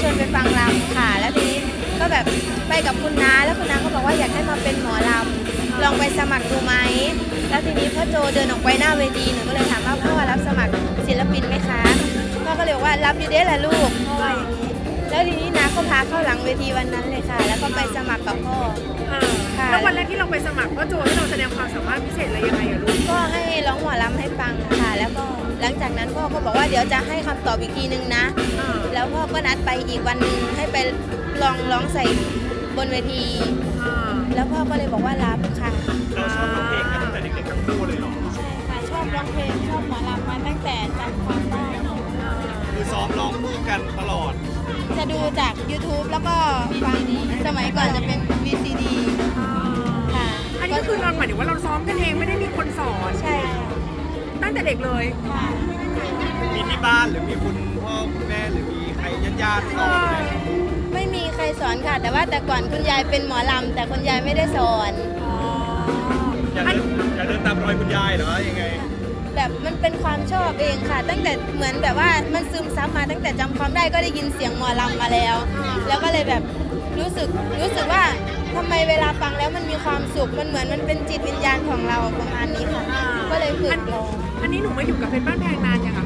ชวนไปฟังรำค่ะ แล้วทีนี้ก็แบบไปกับคุณน้าแล้วคุณน้าก็บอกว่าอยากให้มาเป็นหมอลำลองไปสมัครดูไหมแล้วทีนี้พ่อโจเดินออกไปหน้าเวทีหนูก็เลยถามว่าพ่อรับสมัครศิลปินไหมคะพ่อก็เลยบอกว่ารับอยู่เด้แหละลูกพ่อว่าอย่างนี้แล้วทีนี้น้าก็พาเข้าหลังเวทีวันนั้นเลยค่ะ แล้วก็ไปสมัครกับพ่อเออค่ะ แล้ววันแรกที่เราไปสมัครก็โจให้เราแสดงความสามารถพิเศษอะไรยังไงอะลูกก็ให้ร้องหมอลำให้ฟังค่ะ แล้วก็หลังจากนั้นพ่อก็บอกว่าเดี๋ยวจะให้คำตอบอีกทีนึงนะเออ แล้วพ่อก็นัดไปอีกวันหนึงให้ไปลองร้องใส่บนเวทีเออแล้วพ่อก็เลยบอกว่ารับค่ะเราชอบร้องเพลงกันตั้งแต่เด็กๆทั้งคู่เลยเหรอใช่ค่ะชอบร้องเพลงชอบหมอลำมาตั้งแต่จำความได้คือซ้อมร้องคู่กันตลอดจะดูจาก YouTube แล้วก็ฟังสมัยก่อนจะเป็น VCD ค่ะ อันนี้ก็คือเราหมายถึงว่าเราซ้อมกันเองไม่ได้มีคนสอน ใช่ค่ะตั้งแต่เด็กเลย ค่ะ มีที่บ้านหรือมีคุณพ่อคุณแม่หรือมี ใครญาติๆสอนไหมไม่มีใครสอนค่ะ แต่ว่าแต่ก่อนคุณยายเป็นหมอลำแต่คุณยายไม่ได้สอนอ๋ออยากอันเดินอยากเดินตามรอยคุณยายเหรอยังไง แบบมันเป็นความชอบเองค่ะ ตั้งแต่เหมือนแบบว่ามันซึมซับมาตั้งแต่จำความได้ก็ได้ยินเสียงหมอลำมาแล้ว แล้วก็เลยแบบรู้สึกรู้สึกว่าทำไมเวลาฟังแล้วมันมีความสุขมันเหมือนมันเป็นจิตวิญญาณของเราประมาณนี้ค่ะ ก็เลยฝึกร้อง อันนี้หนูมาอยู่กับเพชรบ้านแพงนานยังอะคะหนู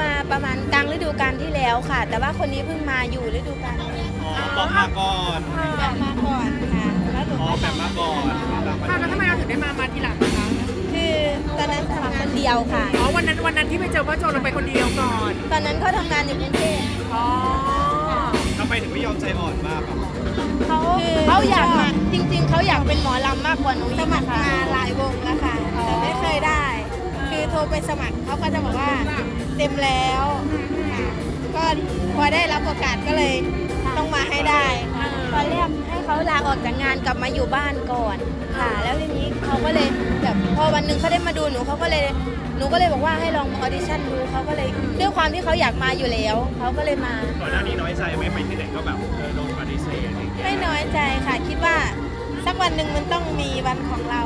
มาประมาณกลางฤดูกาลที่แล้วค่ะ แต่ว่าคนนี้เพิ่งมาอยู่ฤดูกาลนี้อ๋อบอกมาก่อนแบบมาก่อนค่ะแล้วหนูอ๋อก็แบบมาก่อนตามมาอ้าวแล้วทำไมเราถึงได้มามาทีหลังนะคะคือตอนนั้นทำงานเดียวค่ะ อ๋อวันนั้นวันนั้นที่ไปเจอพ่อโจเราไปคนเดียวก่อนตอนนั้นเขาทำงานอยู่กรุงเทพอ๋อทำไมถึงไม่ยอมใจอ่อนมากอะเขาเขาอยากมาจริง ๆเขาอยากเป็นหมอลำมากกว่าหนูสมัครมาหลายวงแล้วค่ะแต่ไม่เคยได้ คือโทรไปสมัครเขาก็จะบอกว่าเต็มแล้วค่ะก็พอได้รับโอกาสก็เลยต้องมาให้ได้ตอนแรกให้เขาลาออกจากงานกลับมาอยู่บ้านก่อนค่ะ แล้วทีนี้เขาก็เลยแบบพอวันหนึ่งเขาได้มาดูหนูเขาก็เลยหนูก็เลยบอกว่าให้ลองมาออดิชั่นดูเขาก็เลยด้วยความที่เขาอยากมาอยู่แล้วเขาก็เลยมา ก่อนหน้านี้น้อยใจไหมไปที่ไหนก็แบบเออโดนปฏิเสธอะไรอย่างเงี้ยไม่น้อยใจค่ะ คิดว่าสักวันหนึ่งมันต้องมีวันของเรา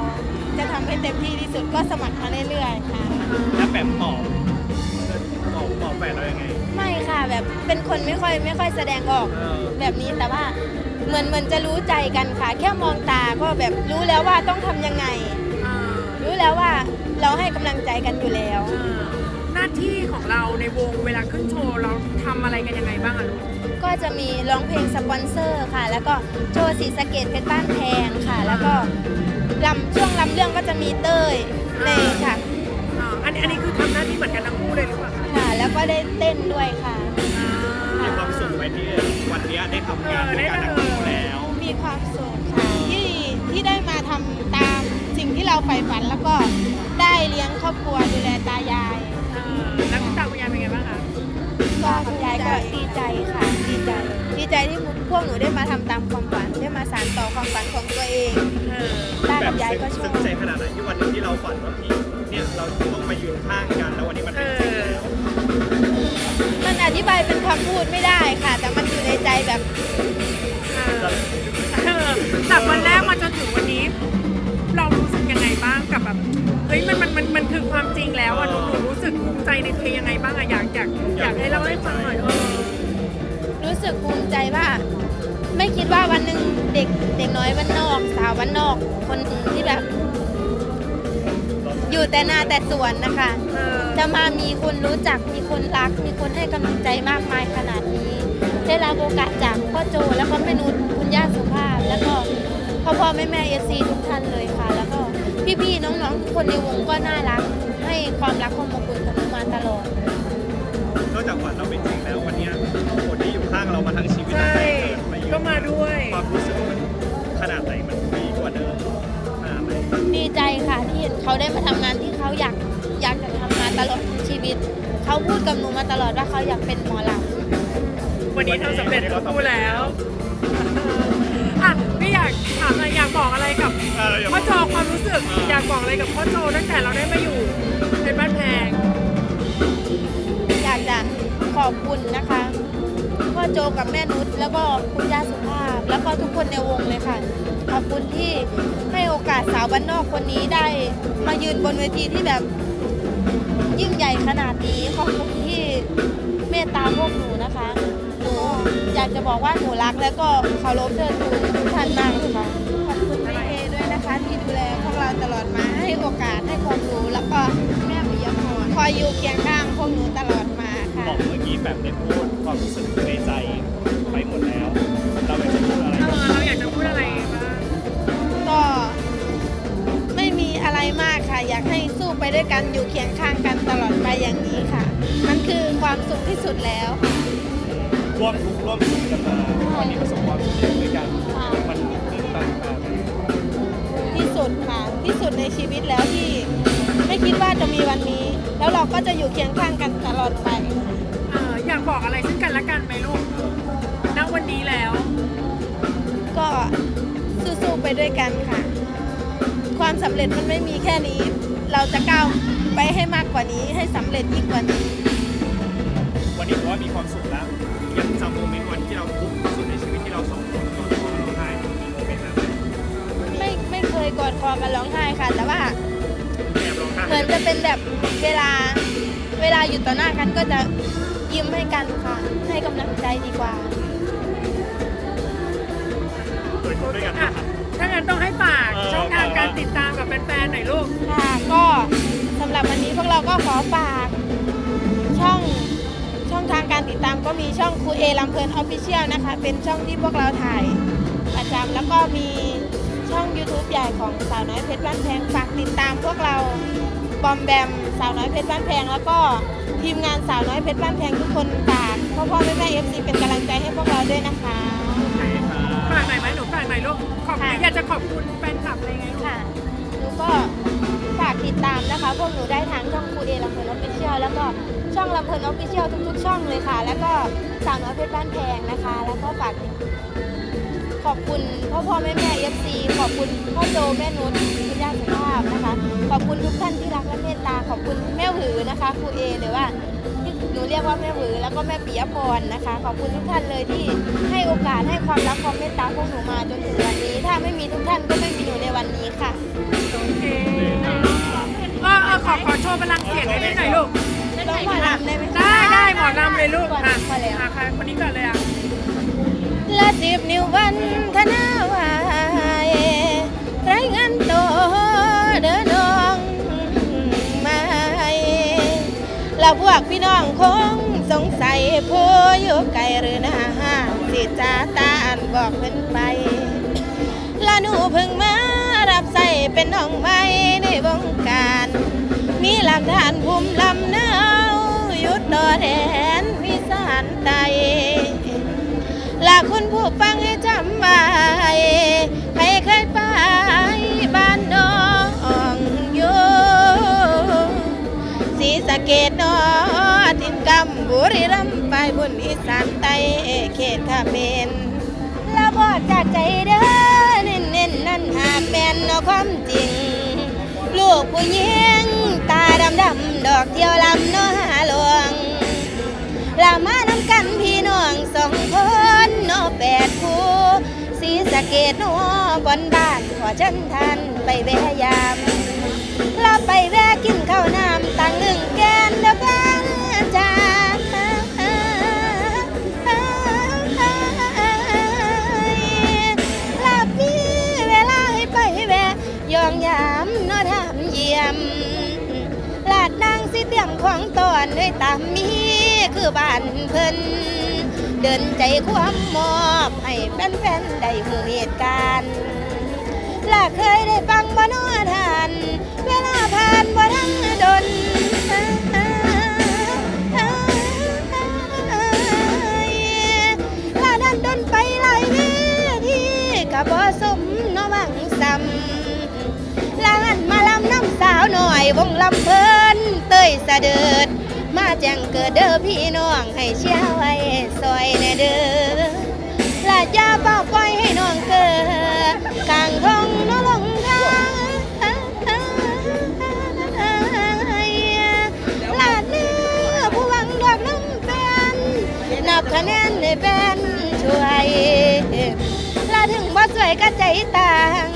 จะทำให้เต็มที่ที่สุดก็สมัครมาเรื่อยๆค่ะ แล้วแบบตอบตอบตอบแฟนเรายังไง ไม่ค่ะแบบเป็นคนไม่ค่อยไม่ค่อยแสดงออก เออ แบบนี้แต่ว่าเหมือนเหมือนจะรู้ใจกันค่ะ แค่มองตาก็แบบรู้แล้วว่าต้องทำยังไง อ่ารู้แล้วว่าเราให้กำลังใจกันอยู่แล้ว อ่าหน้าที่ของเราในวงเวลาขึ้นโชว์เราทำอะไรกันยังไงบ้างอะลูกก็จะมีร้องเพลงสปอนเซอร์ค่ะ แล้วก็โชว์สีสะเกตเพชรบ้านแพงค่ะ แล้วก็ ลำช่วงลำเรื่องก็จะมีเต้ยในค่ะอ่าอันอันนี้คือทำหน้าที่เหมือนกันทั้งคู่เลยหรือเปล่าคะค่ะ แล้วก็ได้เต้นด้วยค่ะ มีความสุขไหมที่วันเนี้ยได้ทำงานด้วยกันทั้งคู่แล้ว มีความสุขค่ะที่ที่ได้มาทำตามสิ่งที่เราใฝ่ฝันแล้วก็ได้เลี้ยงครอบครัวดูแลตายายอ่าแล้วคุณตาคุณยายเป็นไงบ้างคะ ก็คุณยายก็ดีใจค่ะ ดีใจดีใจที่พวกหนูได้มาทำตามความฝันได้มาสานต่อความฝันของตัวเองเออตาแบกับบยายก็ชอซึ้บงใจขนาดไหนที่วันหนึงที่เราฝันว่าพี่เนี่ยเราต้องมายืนข้างกันแล้ววันนี้มันเอเป็นจริงอแล้วมันอธิบายเป็นคำพูดไม่ได้ค่ะ แต่มันอยู่ในใจแบบอ่าเออจากวันแร แต่นาแต่สวนนะคะเออจะมามีคนรู้จักมีคนรัก มีคนให้กำลังใจมากมายขนาดนี้ ได้รับโอกาสจากพ่อโจแล้วก็แม่นุชคุณย่าสุภาพ แล้วก็พ่อพ่อแม่แม่เอซีทุกท่านเลยค่ะ แล้วก็พี่ๆน้องๆทุกคนในวงก็น่ารัก ให้ความรักความอบอุ่นกับหนูมาตลอดนอกจากฝันเราเป็นจริงแล้ววันเนี้ยคน เห็นเขาได้มาทำงานที่เขาอยากอยากจะทำมาตลอดทั้งชีวิต เขาพูดกับหนูมาตลอดว่าเขาอยากเป็นหมอลำวันนี้ทำสำเร็จทั้งคู่แล้วอะพี่อยากถามอะไรอยากบอกอะไรกับเอออย่าพ่อโจความรู้สึก อยากบอกอะไรกับพ่อโจตั้งแต่เราได้มาอยู่ในบ้านแพงอบคุณนะคะ พ่อโจกับแม่นุชแล้วก็คุณย่าสุภาพ แล้วก็ทุกคนในวงเลยค่ะ ขอบคุณที่ให้โอกาสสาวบ้านนอกคนนี้ได้ มายืนบนเวทีที่แบบยิ่งใหญ่ขนาดนี้ขอบคุณที่เมตตาพวกหนูนะคะหนูอยากจะบอกว่าหนูรักแล้วก็เคารพเทิดทูนทุกท่านมากเลยค่ะขอบคุณแม่เอด้วยนะคะที่ดูแลพวกเราตลอดมาให้โอกาสให้ความรู้แล้วก็แม่ปิยพรคอยอยู่เคียงข้างพวกหนูตลอด มาค่ะบอกเมื่อกี้แบบได้พูดความรู้สึกในใจไปหมดแล้ว เราอยากจะพูดอะไรเออเราอยากจะพูดอะไรบ้างก็ไม่มีอะไรมากค่ะ อยากให้สู้ไปด้วยกันอยู่เคียงข้างกันตลอดไปอย่างนี้ค่ะ มันคือความสุขที่สุดแล้วค่ะร่วมทุกข์ร่วมสุขกันมาวันนี้ประสบความสำเร็จด้วยกันค่ะมันตื่นตันมากที่สุดค่ะ ที่สุดในชีวิตแล้วที่ ก็จะอยู่เคียงข้างกันตลอดไป เอออยากบอกอะไรซึ่งกันและกันไหมลูกณวันนี้แล้ว ก็สู้ๆไปด้วยกันค่ะ ความสำเร็จมันไม่มีแค่นี้ เราจะก้าวไปให้มากกว่านี้ ให้สำเร็จยิ่งกว่านี้ วันนี้ถือว่ามีความสุขแล้วยังจำโมเมนต์วันที่เราทุกข์ที่สุดในชีวิตที่เราสองคนกอดคอร้องไห้มีโมเมนต์นั้นไหมไม่ไม่เคยกอดคอกันร้องไห้ค่ะ แต่ว่าแอบร้องไห้เหมือนจะเป็นแบบเวลา เวลาอยู่ต่อหน้ากันก็จะยิ้มให้กันค่ะ ให้กำลังใจดีกว่าเคยทุกข์ด้วยกันอะนะครับ ถ้างั้นต้องให้ฝากเออ ช่องทางฝากการว่าติดตามกับแฟนๆหน่อยลูก ค่ะก็สำหรับวันนี้พวกเราก็ขอฝาก ช่องช่องทางการติดตามก็มีช่องครูเอลำเพลินออฟฟิเชียลนะคะ เป็นช่องที่พวกเราถ่ายประจำแล้วก็มีช่อง YouTube ใหญ่ของสาวน้อยเพชรบ้านแพงฝากติดตามพวกเรา บอมแบมสาวน้อยเพชรบ้านแพง แล้วก็ทีมงานสาวน้อยเพชรบ้านแพงทุกคนฝากพ่อพ่อแม่แม่เอฟซีเป็นกำลังใจให้พวกเราด้วยนะคะใช่ค่ะฝากหน่อยไหมหนูฝากหน่อยลูกขอบค่ะ อยากจะขอบคุณแฟนคลับอะไรไงลูกค่ะหนูก็ฝากติดตามนะคะ พวกหนูได้ทางช่องครูเอลำเพลินออฟฟิเชียลแล้วก็ช่องลำเพลินออฟฟิเชียลทุกๆ ช่องเลยค่ะ แล้วก็สาวน้อยเพชรบ้านแพงนะคะ แล้วก็ฝากข อบคุณพ่อพ่อแม่แม่เอฟซีขอบคุณพ่อโจแม่นุชคุณย่าสุภาพนะคะ ขอบคุณทุกท่านที่รักและเมตตา ขอบคุณแม่หวือนะคะครูเอหรือว่าที่หนูเรียกว่าแม่หวือแล้วก็แม่ปิยพรนะคะ ขอบคุณทุกท่านเลยที่ให้โอกาสให้ความรักความเมตตาพวกหนูมาจนถึงวันนี้ ถ้าไม่มีทุกท่านก็ไม่มีหนูในวันนี้ค่ะโอเคเออเออขอขอโชว์พลังเสียงให้หน่อยลูกร้องหมอลำได้ไหมคะได้ได้หมอลำเลยลูกก่อนอะพอแล้วอะค่ะคนนี้ก่อนเลยอะ ละสิบนิ้ววันธนาวายไรายงานโตเดินน้องมาและพวกพี่น้องคงสงสัยผู้อยู่ไกลหรือหน้าห้างสิจ้าตาอันบอกเพิ่นไปละหนูเพิ่งมารับใส่เป็นน้องใหม่ในวงการ มีหลักฐานภูมิลำเนาหยุดดอแดนวิสานไต คุณผู้ฟังให้จำไว้ใครเคยไปบ้านน้องอยู่สีสะเกดนอทินกำบุรีรัมไปบุญอีสานใต้เขตขเมนแล้วบอจากใจเด้อเน้นเน้นๆนั่นหากแม่นเนาความจริง ลูกผู้หญิง เกดนัวบนบ้านขอเชิญท่านไปแวะยามลาไปแวะกินข้าวน้ำตังหนึ่งแกนเด้อฟังจ้าลาพี่เวลาให้ไปแวะยองยามนอถามเยี่ยมลาดนางสิเตียมของตอนด้วยตามมีคือบ้านเพิ่น เดินใจความมอบให้แฟนๆได้หูเหตุการณ์ลาเคยได้ฟังบ่นอทาน เวลาผ่านบ่ทั้งดนลาดันดนไปหลายเวทีกับบ่สมนาะวังซ้ำลาหันมาลำน้ำสาวหน่อยวงลำเพลินเตยสะเดิด แจ้งเกิดเด้อพี่น้องให้เชียร์ไว้ซอยแน่เด้อลาจ้าเป้าปล่อยให้น้องเกิดกลางทงน้อลงทางลาดเนื้อผู้หวังดอกน้ำแฟนนับคะแนนให้เป็นช่วยละถึงบ่สวยก็ใจต่าง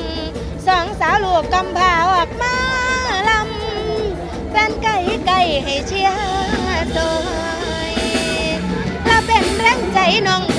สองสาวลูกกำพาออกมาลำแฟนไก่ไก่ให้เชียร์ ใจแเป็นแรงใจน้อง